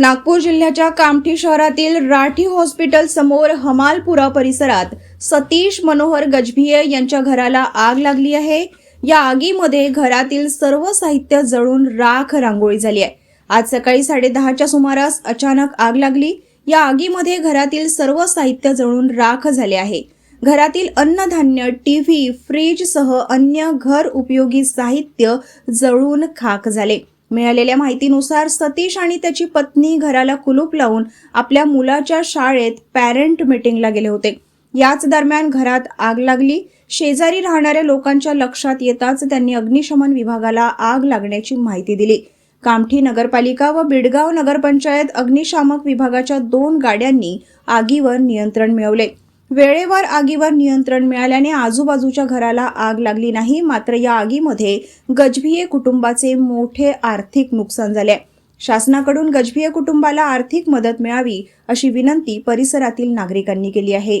नागपूर जिल्ह्याच्या कामठी शहरातील राठी हॉस्पिटल समोर हमालपुरा परिसरात सतीश मनोहर गजभिये यांच्या घराला आग लागली आहे. या आगीमध्ये घरातील सर्व साहित्य जळून राख रांगोळी झाली आहे. आज सकाळी साडेदहाच्या सुमारास अचानक आग लागली. या आगीमध्ये घरातील सर्व साहित्य जळून राख झाले आहे. घरातील अन्नधान्य टीव्ही फ्रीज सह अन्य घर उपयोगी साहित्य जळून खाक झाले. मिळालेल्या माहितीनुसार सतीश आणि त्याची पत्नी घराला कुलूप लावून आपल्या मुलाच्या शाळेत पॅरेंट मीटिंगला गेले होते. याच दरम्यान घरात आग लागली. शेजारी राहणाऱ्या लोकांच्या लक्षात येताच त्यांनी अग्निशमन विभागाला आग लागण्याची माहिती दिली. कामठी नगरपालिका व बिडगाव नगरपंचायत अग्निशामक विभागाच्या दोन गाड्यांनी आगीवर नियंत्रण मिळवले. वेळेवर आगीवर नियंत्रण मिळाल्याने आजूबाजूच्या घराला आग लागली नाही मात्र या आगीमध्ये गजभिये कुटुंबाचे मोठे आर्थिक नुकसान झाले. शासनाकडून गजभिये कुटुंबाला आर्थिक मदत मिळावी अशी विनंती परिसरातील नागरिकांनी केली आहे.